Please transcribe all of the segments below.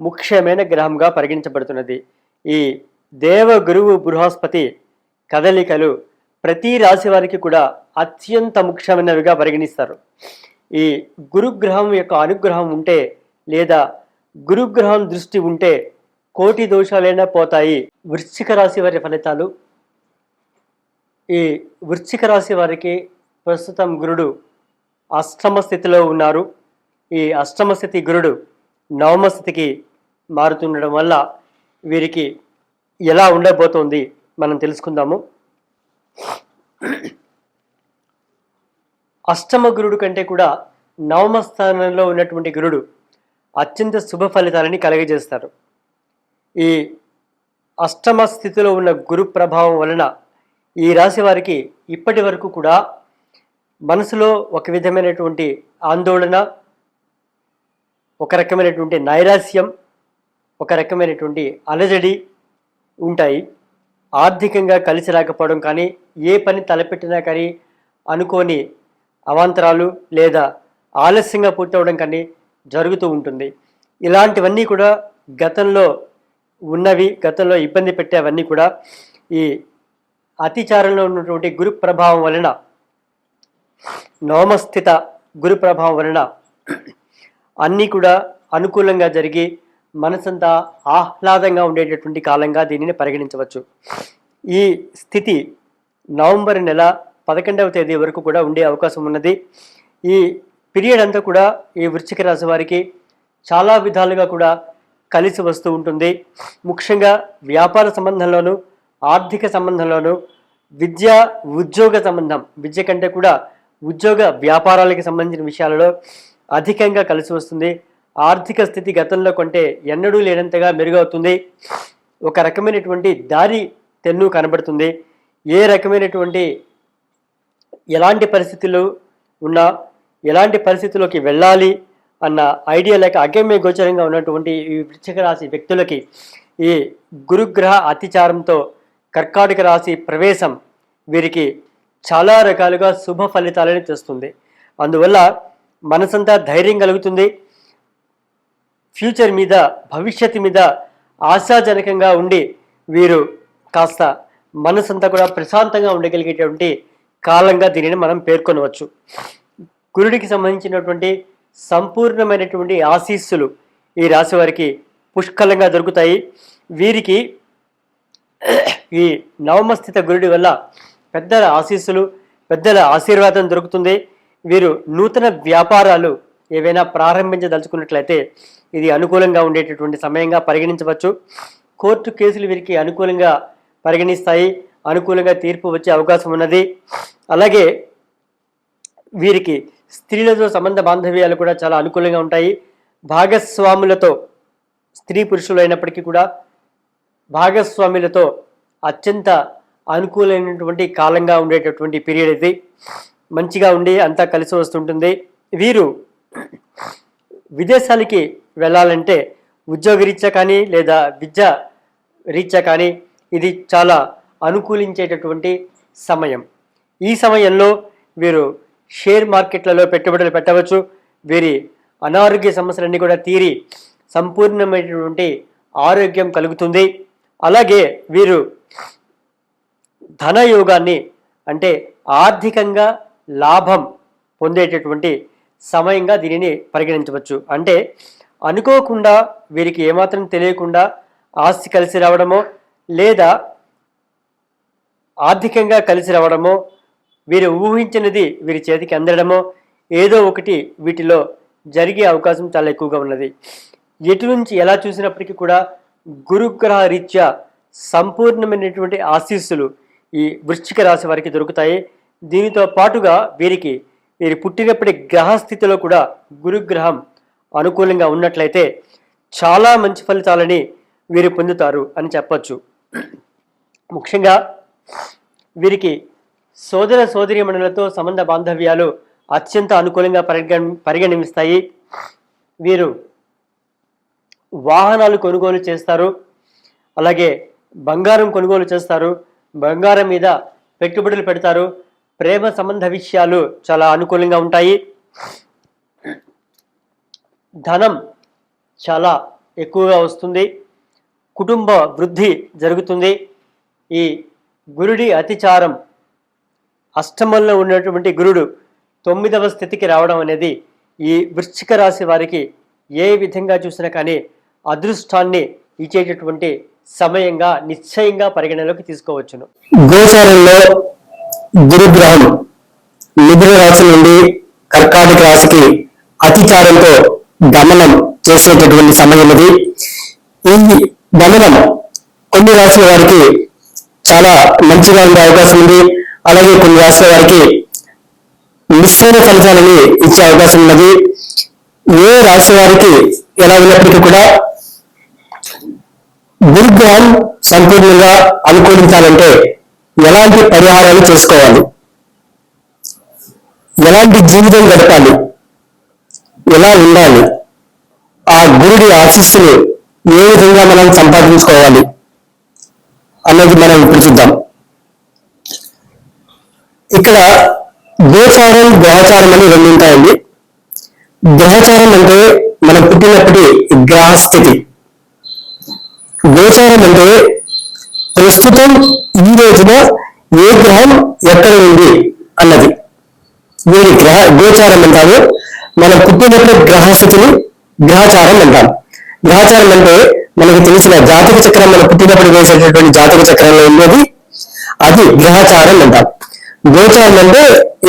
ముఖ్యమైన గ్రహంగా పరిగణించబడుతున్నది. ఈ దేవ గురువు బృహస్పతి కదలికలు ప్రతి రాశి వారికి కూడా అత్యంత ముఖ్యమైనవిగా పరిగణిస్తారు. ఈ గురుగ్రహం యొక్క అనుగ్రహం ఉంటే లేదా గురుగ్రహం దృష్టి ఉంటే కోటి దోషాలైనా పోతాయి వృశ్చిక రాశి వారి ఫలితాలు. ఈ వృశ్చిక రాశి వారికి ప్రస్తుతం గురుడు అష్టమ స్థితిలో ఉన్నారు. ఈ అష్టమ స్థితి గురుడు నవమ స్థితికి మారుతుండడం వల్ల వీరికి ఎలా ఉండబోతోంది మనం తెలుసుకుందాము. అష్టమ గురుడు కంటే కూడా నవమ స్థానంలో ఉన్నటువంటి గురుడు అత్యంత శుభ ఫలితాలని కలగజేస్తారు. ఈ అష్టమ స్థితిలో ఉన్న గురు ప్రభావం వలన ఈ రాశి వారికి ఇప్పటి వరకు కూడా మనసులో ఒక విధమైనటువంటి ఆందోళన ఒక రకమైనటువంటి నైరాస్యం ఒక రకమైనటువంటి అలజడి ఉంటాయి. ఆర్థికంగా కలిసి రాకపోవడం కానీ ఏ పని తలపెట్టినా కానీ అనుకోని అవాంతరాలు లేదా ఆలస్యంగా పూర్తవడం కానీ జరుగుతూ ఉంటుంది. ఇలాంటివన్నీ కూడా గతంలో ఉన్నవి గతంలో ఇబ్బంది పెట్టేవన్నీ కూడా ఈ అతిచారంలో ఉన్నటువంటి గురు ప్రభావం వలన నవమస్థిత గురు ప్రభావం వలన అన్నీ కూడా అనుకూలంగా జరిగి మనసంతా ఆహ్లాదంగా ఉండేటటువంటి కాలంగా దీనిని పరిగణించవచ్చు. ఈ స్థితి నవంబర్ నెల పదకొండవ తేదీ వరకు కూడా ఉండే అవకాశం ఉన్నది. ఈ పీరియడ్ అంతా కూడా ఈ వృశ్చిక రాశి వారికి చాలా విధాలుగా కూడా కలిసి వస్తూ ఉంటుంది. ముఖ్యంగా వ్యాపార సంబంధంలోనూ ఆర్థిక సంబంధంలోనూ విద్య ఉద్యోగ సంబంధం విద్య కంటే కూడా ఉద్యోగ వ్యాపారాలకు సంబంధించిన విషయాలలో అధికంగా కలిసి వస్తుంది. ఆర్థిక స్థితి గతంలో కొంటే ఎన్నడూ లేనంతగా మెరుగవుతుంది. ఒక రకమైనటువంటి దారి తెన్ను కనబడుతుంది. ఏ రకమైనటువంటి ఎలాంటి పరిస్థితులు ఉన్నా ఎలాంటి పరిస్థితుల్లోకి వెళ్ళాలి అన్న ఐడియా లేక అగమ్య గోచరంగా ఉన్నటువంటి ఈ వృశ్చిక రాశి వ్యక్తులకి ఈ గురుగ్రహ అతిచారంతో కర్కాటక రాశి ప్రవేశం వీరికి చాలా రకాలుగా శుభ ఫలితాలను తెస్తుంది. అందువల్ల మనసంతా ధైర్యం కలుగుతుంది. ఫ్యూచర్ మీద భవిష్యత్తు మీద ఆశాజనకంగా ఉండి వీరు కాస్త మనసంతా కూడా ప్రశాంతంగా ఉండగలిగేటువంటి కాలంగా దీనిని మనం పేర్కొనవచ్చు. గురుడికి సంబంధించినటువంటి సంపూర్ణమైనటువంటి ఆశీస్సులు ఈ రాశి వారికి పుష్కలంగా దొరుకుతాయి. వీరికి ఈ నవమస్థిత గురుడి వల్ల పెద్దల ఆశీస్సులు పెద్దల ఆశీర్వాదం దొరుకుతుంది. వీరు నూతన వ్యాపారాలు ఏవైనా ప్రారంభించదలుచుకున్నట్లయితే ఇది అనుకూలంగా ఉండేటటువంటి సమయంగా పరిగణించవచ్చు. కోర్టు కేసులు వీరికి అనుకూలంగా పరిగణిస్తాయి. అనుకూలంగా తీర్పు వచ్చే అవకాశం ఉన్నది. అలాగే వీరికి స్త్రీలతో సంబంధ బాంధవ్యాలు కూడా చాలా అనుకూలంగా ఉంటాయి. భాగస్వాములతో స్త్రీ పురుషులు అయినప్పటికీ కూడా భాగస్వాములతో అత్యంత అనుకూలమైనటువంటి కాలంగా ఉండేటటువంటి పీరియడ్ ఇది. మంచిగా ఉండి అంతా కలిసి వస్తుంటుంది. వీరు విదేశాలకి వెళ్ళాలంటే ఉద్యోగరీత్యా కానీ లేదా విద్య రీత్యా కానీ ఇది చాలా అనుకూలించేటటువంటి సమయం. ఈ సమయంలో వీరు షేర్ మార్కెట్లలో పెట్టుబడులు పెట్టవచ్చు. వీరి అనారోగ్య సమస్యలన్నీ కూడా తీరి సంపూర్ణమైనటువంటి ఆరోగ్యం కలుగుతుంది. అలాగే వీరు ధనయోగాన్ని అంటే ఆర్థికంగా లాభం పొందేటటువంటి సమయంగా దీనిని పరిగణించవచ్చు. అంటే అనుకోకుండా వీరికి ఏమాత్రం తెలియకుండా ఆస్తి కలిసి రావడమో లేదా ఆర్థికంగా కలిసి రావడమో వీరు ఊహించినది వీరి చేతికి అందడమో ఏదో ఒకటి వీటిలో జరిగే అవకాశం చాలా ఎక్కువగా ఉన్నది. ఎటు నుంచి ఎలా చూసినప్పటికీ కూడా గురుగ్రహ రీత్యా సంపూర్ణమైనటువంటి ఆశీస్సులు ఈ వృశ్చిక రాశి వారికి దొరుకుతాయి. దీనితో పాటుగా వీరికి వీరి పుట్టినప్పటి గ్రహస్థితిలో కూడా గురుగ్రహం అనుకూలంగా ఉన్నట్లయితే చాలా మంచి ఫలితాలని వీరు పొందుతారు అని చెప్పచ్చు. ముఖ్యంగా వీరికి సోదర సోదరీమణులతో సంబంధ బాంధవ్యాలు అత్యంత అనుకూలంగా పరిగణ పరిగణిస్తాయి. వీరు వాహనాలు కొనుగోలు చేస్తారు. అలాగే బంగారం కొనుగోలు చేస్తారు. బంగారం మీద పెట్టుబడులు పెడతారు. ప్రేమ సంబంధ విషయాలు చాలా అనుకూలంగా ఉంటాయి. ధనం చాలా ఎక్కువగా వస్తుంది. కుటుంబ వృద్ధి జరుగుతుంది. ఈ గురుడి అతిచారం అష్టమంలో ఉన్నటువంటి గురుడు తొమ్మిదవ స్థితికి రావడం అనేది ఈ వృశ్చిక రాశి వారికి ఏ విధంగా చూసినా కానీ అదృష్టాన్ని ఇచ్చేటటువంటి సమయంగా నిశ్చయంగా పరిగణలోకి తీసుకోవచ్చును. గోచారంలో గురుగ్రహం మిథున రాశి నుండి కర్కాటక రాశికి అతిచారంతో గమనం చేసేటటువంటి సమయం ఇది. ఈ గమనం కొన్ని రాశుల వారికి చాలా మంచిగా ఉండే అవకాశం ఉంది. అలాగే కొన్ని రాశుల వారికి మిశ్రమ ఫలితాలని ఇచ్చే అవకాశం ఉన్నది. ఏ రాశి వారికి ఎలా ఉన్నప్పటికీ కూడా గురుగ్రహం సంపూర్ణంగా అనుకూలించాలంటే ఎలాంటి పరిహారాలు చేసుకోవాలి? ఎలాంటి జీవితం గడపాలి? ఎలా ఉండాలి? ఆ గురుడి ఆశీస్సులు ఏ విధంగా మనం సంపాదించుకోవాలి? అన్నది మనం ఇప్పుడు చూద్దాం. ఇక్కడ గోచారం గ్రహచారం అని రెండు ఉంటాయండి. గ్రహచారం అంటే మనం పుట్టినప్పటి గ్రహస్థితి. గోచారం అంటే ప్రస్తుతం ఈ రోజున ఏ గ్రహం ఎక్కడ ఉంది అన్నది. దీని గ్రహ గోచారం అంటాము మనం పుట్టినప్పుడు గ్రహస్థితిని గ్రహచారం అంటాం గ్రహచారం అంటే మనకు తెలిసిన జాతక చక్రం మనం పుట్టినప్పుడు వేసేటటువంటి జాతక చక్రంలో ఉన్నది అది గ్రహచారం అంటాం గోచారం అంటే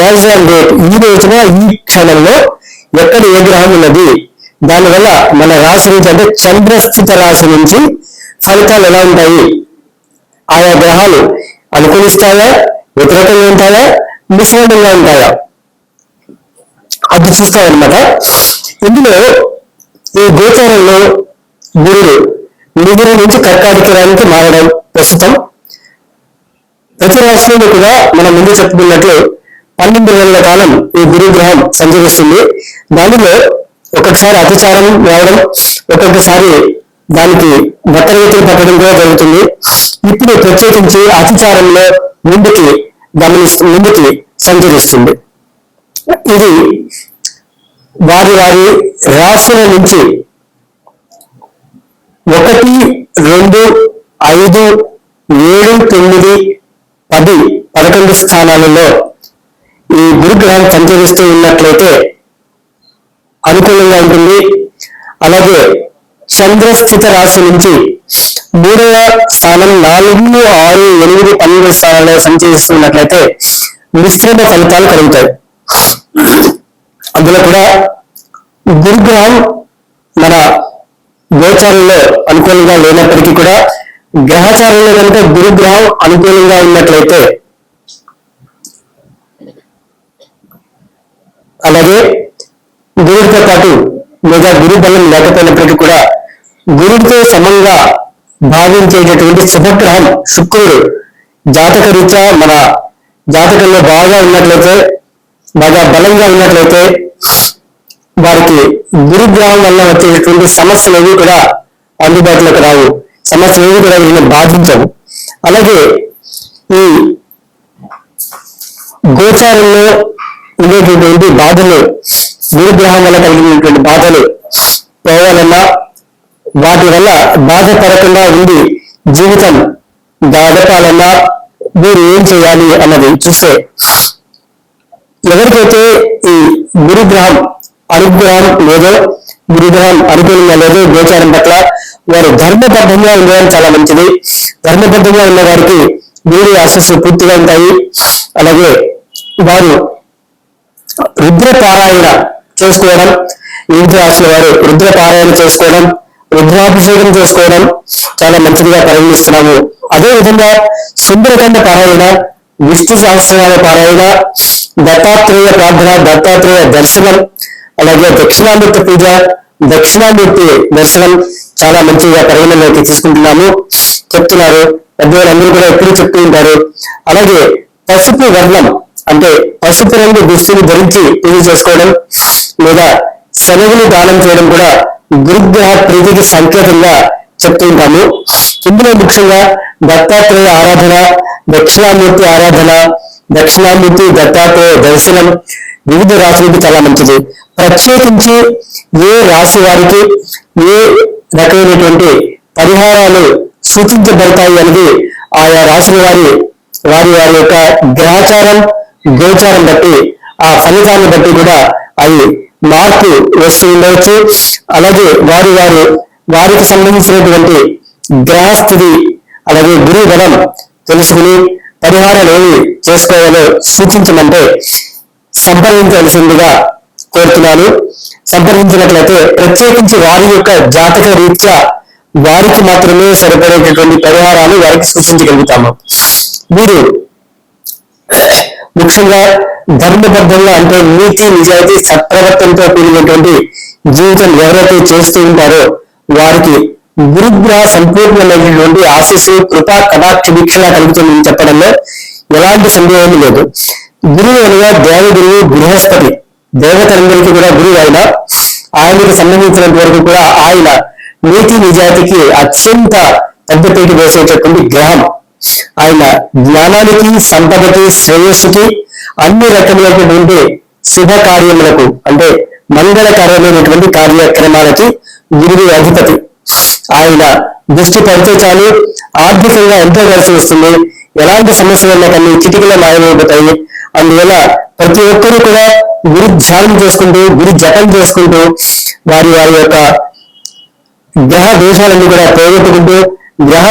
యాజ్ ఆన్ డేట్ ఈ రోజున ఈ క్షణంలో ఎక్కడ ఏ గ్రహం ఉన్నది? దానివల్ల మన రాశి నుంచి అంటే చంద్రస్థిత రాశి నుంచి ఫలితాలు ఎలా ఉంటాయి? ఆయా గ్రహాలు అనుకూలిస్తాయా? వ్యతిరేకంగా ఉంటాయా? మిశ్రమంగా ఉంటాయా? అది చూస్తామన్నమాట. ఇందులో ఈ గోచారంలో గురుడు మిగురు నుంచి కర్కాటకరానికి మారడం ప్రస్తుతం. ప్రతి రాష్ట్రంలో కూడా మనం ముందు చెప్పుకున్నట్లు పన్నెండు నెలల కాలం ఈ గురు గ్రహం సంచరిస్తుంది. దానిలో ఒక్కొక్కసారి అతిచారం రావడం ఒక్కొక్కసారి దానికి వక్రగతిని పట్టడం కూడా జరుగుతుంది. ఇప్పుడు ప్రత్యేకించి అతిచారంలో ముందుకి గమనిస్తూ ముందుకి సంచరిస్తుంది. ఇది వారి వారి రాశుల నుంచి ఒకటి రెండు ఐదు ఏడు తొమ్మిది పది పదకొండు స్థానాలలో ఈ గురుగ్రహం సంచరిస్తూ ఉన్నట్లయితే అనుకూలంగా ఉంటుంది. అలాగే చంద్రస్థిత రాశి నుంచి మూడవ స్థానం నాలుగు ఆరు ఎనిమిది పన్నెండు స్థానాల్లో సంచరిస్తున్నట్లయితే మిశ్రమ ఫలితాలు కలుగుతాయి. అందులో కూడా గురుగ్రహం మన గోచారంలో అనుకూలంగా లేనప్పటికీ కూడా గ్రహచారంలో కనుక గురుగ్రహం అనుకూలంగా ఉన్నట్లయితే అలాగే గురుడితో పాటు లేదా గురు బలం లేకపోయినప్పటికీ కూడా గురుడితో సమంగా భావించేటటువంటి శుభగ్రహం శుక్రుడు. జాతక రీత్యా మన జాతకంలో బాగా ఉన్నట్లయితే బాగా బలంగా ఉన్నట్లయితే వారికి గురుగ్రహం వల్ల వచ్చేటటువంటి సమస్యలు ఏవి కూడా అందుబాటులోకి రావు. సమస్యలు ఏవి కూడా వీళ్ళని బాధించవు. అలాగే ఈ గోచారంలో ఉండేటటువంటి బాధలు గురుగ్రహం వల్ల కలిగినటువంటి బాధలు పోవాలన్నా వాటి వల్ల బాధపడకుండా ఉండి జీవితం గడపాలన్నా మీరు ఏం చేయాలి అన్నది చూస్తే ఎవరికైతే ఈ గురుగ్రహం అనుగ్రహం లేదో గురుగ్రహం అనుకూలంగా లేదో గోచారం పట్ల వారు ధర్మబద్ధంగా ఉండడం చాలా మంచిది. ధర్మబద్ధంగా ఉన్న వారికి గురుడి ఆశస్సు పూర్తిగా ఉంటాయి. అలాగే వారు రుద్రపారాయణ చేసుకోవడం వివిధ రాశుల వారు రుద్ర పారాయణ చేసుకోవడం రుద్రాభిషేకం చేసుకోవడం చాలా మంచిదిగా పరిగణిస్తున్నాము. అదే విధంగా సుందరకాండ పారాయణ విష్ణు సహస్రనామ పారాయణ దత్తాత్రేయ ప్రార్థన దత్తాత్రేయ దర్శనం అలాగే దక్షిణామూర్తి పూజ దక్షిణామూర్తి దర్శనం చాలా మంచిగా పరిగణలోకి తీసుకుంటున్నాము. చెప్తున్నారు పెద్దవాళ్ళందరూ కూడా ఎప్పుడు చెప్తూ ఉంటారు. అలాగే పసుపు వర్ణం అంటే పసుపు రంగు దుస్తులు ధరించి పూజ చేసుకోవడం లేదా శనగులు దానం చేయడం కూడా గురుగ్రహ ప్రీతికి సంకేతంగా చెప్తూ ఉంటాము. ఇందులో ముఖ్యంగా దత్తాత్రేయ ఆరాధన దక్షిణామూర్తి ఆరాధన దక్షిణామూర్తి దత్తాత్రేయ దర్శనం వివిధ రాశులకు చాలా మంచిది. ప్రత్యేకించి ఏ రాశి వారికి ఏ రకమైనటువంటి పరిహారాలు సూచించబడతాయి అనేది ఆయా రాశుల వారి వారి వారి యొక్క గ్రహచారం గోచారం బట్టి ఆ ఫలితాన్ని బట్టి కూడా అవి మార్పు వస్తూ ఉండవచ్చు. అలాగే వారి వారు వారికి సంబంధించినటువంటి గ్రహస్థితి అలాగే గురువు బలం తెలుసుకుని పరిహారాలు ఏమి చేసుకోవాలో సూచించమంటే సంప్రదించవలసిందిగా కోరుతున్నాను. సంప్రదించినట్లయితే ప్రత్యేకించి వారి యొక్క జాతక రీత్యా వారికి మాత్రమే సరిపడేటటువంటి పరిహారాలు వారికి సూచించగలుగుతాము. మీరు ముఖ్యంగా ధర్మబద్ధంగా అంటే నీతి నిజాయితీ సత్ప్రవర్తనతో కూడినటువంటి జీవితం ఎవరైతే చేస్తూ ఉంటారో వారికి గురుగ్రహ సంపూర్ణమైనటువంటి ఆశీస్సు కృపా కటాక్ష వీక్షణ కలుగుతుందని చెప్పడంలో ఎలాంటి సందేహం లేదు. గురువు అనగా దేవగురువు బృహస్పతి దేవతలందరికీ కూడా గురువు ఆయన. ఆయనకు సంబంధించినంత వరకు కూడా ఆయన నీతి నిజాయితీకి అత్యంత పెద్దపీట వేసేటటువంటి గ్రహం. ఆయన జ్ఞానానికి సంపదకి శ్రేయస్సుకి అన్ని రకములైనటువంటి శుభ కార్యములకు అంటే మంగళకరమైనటువంటి కార్యక్రమాలకి గురువు అధిపతి. ఆయన దృష్టి పడితే చాలు ఆర్థికంగా ఎంతో కలిసి వస్తుంది. ఎలాంటి సమస్యలు ఉన్నా కానీ చిటికలో మాయమైపోతాయి. అందువల్ల ప్రతి ఒక్కరూ కూడా గురు ధ్యానం చేసుకుంటూ గురు జపం చేసుకుంటూ వారి వారి యొక్క గ్రహ దోషాలన్నీ కూడా పోగొట్టుకుంటూ గ్రహ